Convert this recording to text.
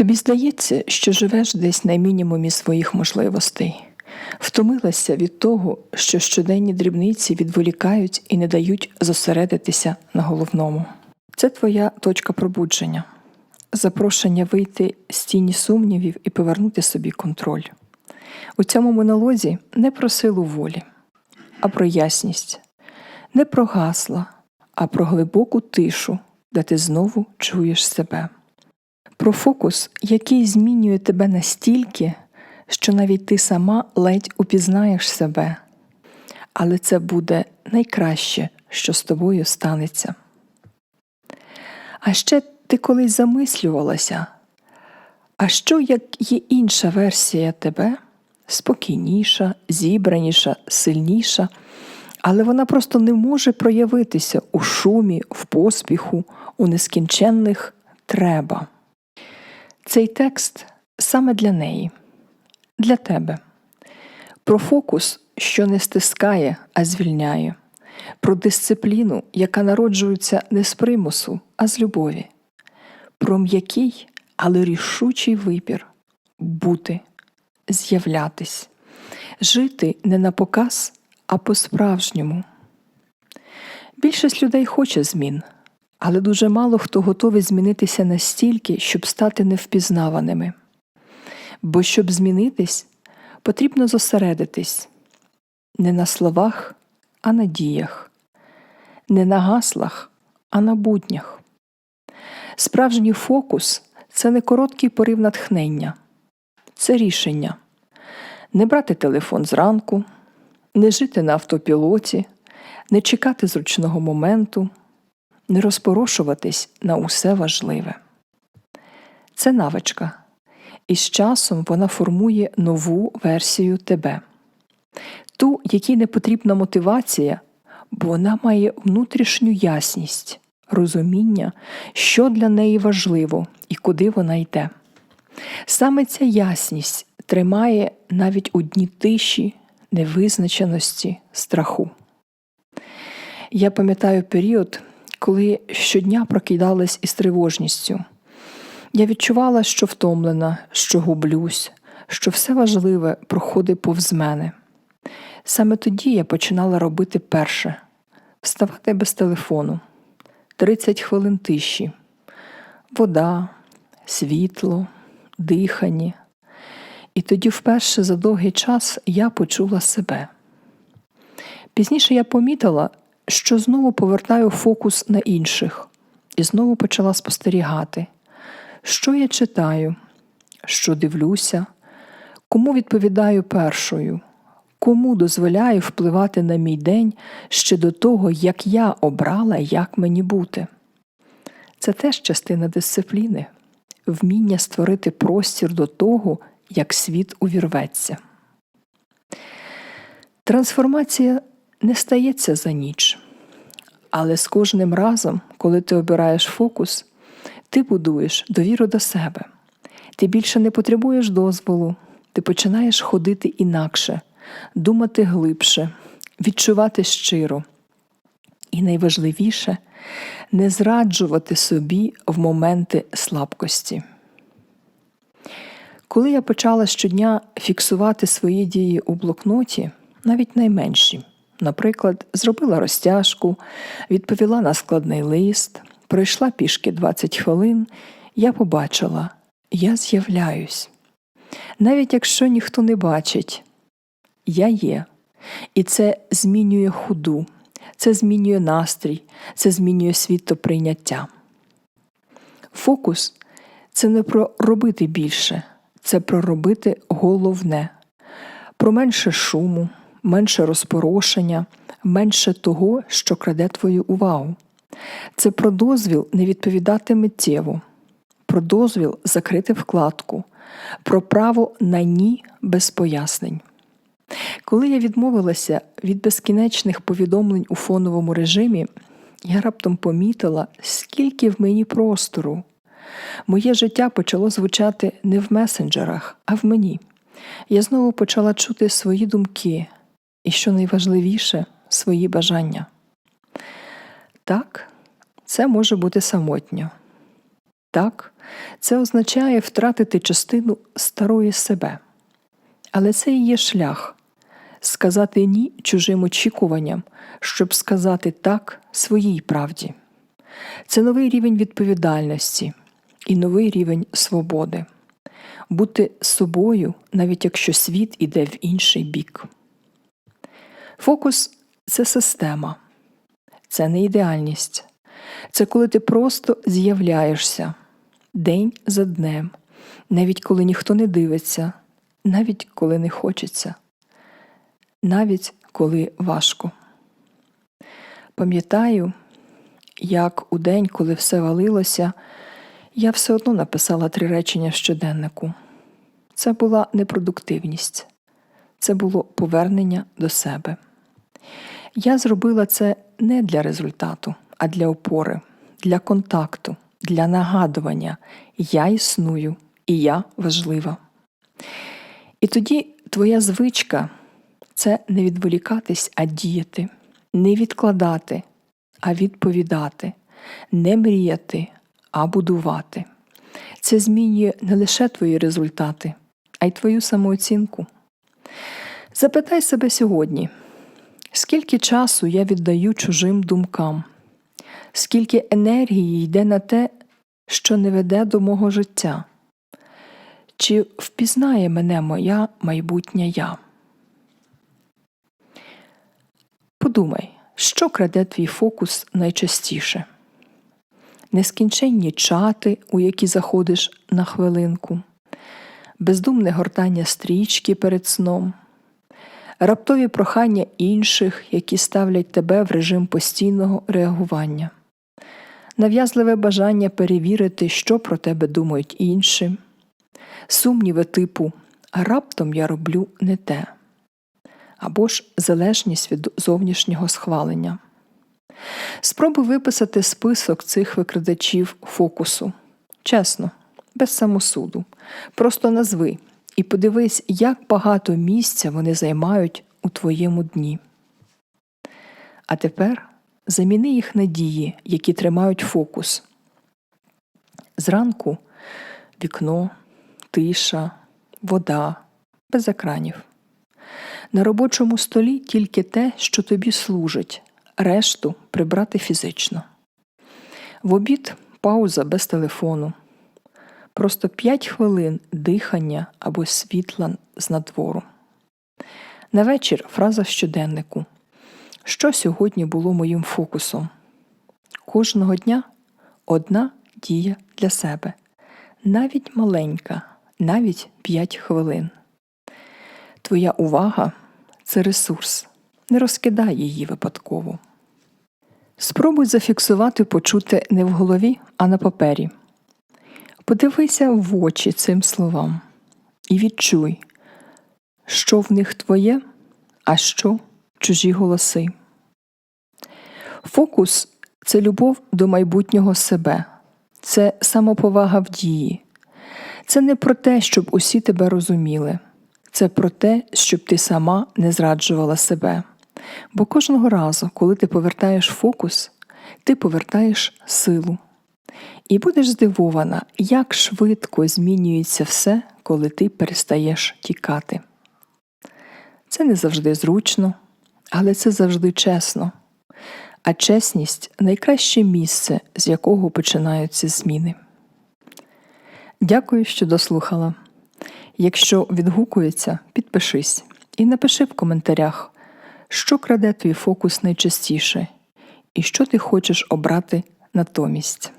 Тобі здається, що живеш десь на мінімумі своїх можливостей, втомилася від того, що щоденні дрібниці відволікають і не дають зосередитися на головному. Це твоя точка пробудження, запрошення вийти з тіні сумнівів і повернути собі контроль. У цьому монолозі не про силу волі, а про ясність, не про гасла, а про глибоку тишу, де ти знову чуєш себе. Про фокус, який змінює тебе настільки, що навіть ти сама ледь упізнаєш себе. Але це буде найкраще, що з тобою станеться. А ще ти колись замислювалася, а що як є інша версія тебе, спокійніша, зібраніша, сильніша, але вона просто не може проявитися у шумі, в поспіху, у нескінченних треба. Цей текст саме для неї, для тебе, про фокус, що не стискає, а звільняє, про дисципліну, яка народжується не з примусу, а з любові, про м'який, але рішучий вибір бути, з'являтись, жити не на показ, а по-справжньому. Більшість людей хоче змін, але дуже мало хто готовий змінитися настільки, щоб стати невпізнаваними. Бо щоб змінитись, потрібно зосередитись не на словах, а на діях, не на гаслах, а на буднях. Справжній фокус це не короткий порив натхнення, це рішення не брати телефон зранку, не жити на автопілоті, не чекати зручного моменту, не розпорошуватись на усе важливе. Це навичка, і з часом вона формує нову версію тебе, ту, якій не потрібна мотивація, бо вона має внутрішню ясність, розуміння, що для неї важливо і куди вона йде. Саме ця ясність тримає навіть у дні тиші, невизначеності, страху. Я пам'ятаю період, коли щодня прокидалась із тривожністю. Я відчувала, що втомлена, що гублюсь, що все важливе проходить повз мене. Саме тоді я починала робити перше вставати без телефону, 30 хвилин тиші, вода, світло, дихання. І тоді вперше за довгий час я почула себе. Пізніше я помітила, що знову повертаю фокус на інших і знову почала спостерігати, що я читаю, що дивлюся, кому відповідаю першою, кому дозволяю впливати на мій день ще до того, як я обрала, як мені бути. Це теж частина дисципліни, вміння створити простір до того, як світ увірветься. Трансформація не стається за ніч, але з кожним разом, коли ти обираєш фокус, ти будуєш довіру до себе. Ти більше не потребуєш дозволу, ти починаєш ходити інакше, думати глибше, відчувати щиро. І найважливіше не зраджувати собі в моменти слабкості. Коли я почала щодня фіксувати свої дії у блокноті, навіть найменші, наприклад, зробила розтяжку, відповіла на складний лист, пройшла пішки 20 хвилин, я побачила, я з'являюсь. Навіть якщо ніхто не бачить, я є. І це змінює худу, це змінює настрій, це змінює світоприйняття. Фокус це не про робити більше, це про робити головне, про менше шуму, менше розпорошення, менше того, що краде твою увагу. Це про дозвіл не відповідати миттєво, про дозвіл закрити вкладку, про право на ні без пояснень. Коли я відмовилася від безкінечних повідомлень у фоновому режимі, я раптом помітила, скільки в мені простору. Моє життя почало звучати не в месенджерах, а в мені. Я знову почала чути свої думки і, що найважливіше, свої бажання. Так, це може бути самотньо, Так, це означає втратити частину старої себе. Але це і є шлях сказати ні чужим очікуванням, щоб сказати так своїй правді. Це новий рівень відповідальності і новий рівень свободи. Бути собою, навіть якщо світ іде в інший бік. Фокус це система, це не ідеальність. Це коли ти просто з'являєшся день за днем, навіть коли ніхто не дивиться, навіть коли не хочеться, навіть коли важко. Пам'ятаю, як у день, коли все валилося, я все одно написала три речення в щоденнику. Це була непродуктивність, це було повернення до себе. Я зробила це не для результату, а для опори, для контакту, для нагадування Я існую і я важлива. І тоді твоя звичка це не відволікатись, а діяти, не відкладати, а відповідати, не мріяти, а будувати. Це змінює не лише твої результати, а й твою самооцінку. Запитай себе сьогодні, скільки часу я віддаю чужим думкам, скільки енергії йде на те, що не веде до мого життя, чи впізнає мене моя майбутня я? Подумай, що краде твій фокус найчастіше? Нескінченні чати, у які заходиш на хвилинку, бездумне гортання стрічки перед сном, раптові прохання інших, які ставлять тебе в режим постійного реагування, нав'язливе бажання перевірити, що про тебе думають інші, сумніви типу А раптом я роблю не те, або ж залежність від зовнішнього схвалення. Спробуй виписати список цих викрадачів фокусу. Чесно, без самосуду. Просто назви і подивись, як багато місця вони займають у твоєму дні. А тепер заміни їх на дії, які тримають фокус. Зранку вікно, тиша, вода, без екранів. На робочому столі тільки те, що тобі служить, решту прибрати фізично. В обід пауза без телефону. Просто 5 хвилин дихання або світла з надвору. На вечір фраза в щоденнику. Що сьогодні було моїм фокусом? Кожного дня одна дія для себе, навіть маленька, навіть 5 хвилин. Твоя увага це ресурс, не розкидай її випадково. Спробуй зафіксувати почуте не в голові, а на папері. Подивися в очі цим словам і відчуй, що в них твоє, а що чужі голоси. Фокус це любов до майбутнього себе, це самоповага в дії. Це не про те, щоб усі тебе розуміли, це про те, щоб ти сама не зраджувала себе. Бо кожного разу, коли ти повертаєш фокус, ти повертаєш силу. І будеш здивована, як швидко змінюється все, коли ти перестаєш тікати. Це не завжди зручно, але це завжди чесно. А чесність найкраще місце, з якого починаються зміни. Дякую, що дослухала. Якщо відгукується, підпишись і напиши в коментарях, що краде твій фокус найчастіше і що ти хочеш обрати натомість.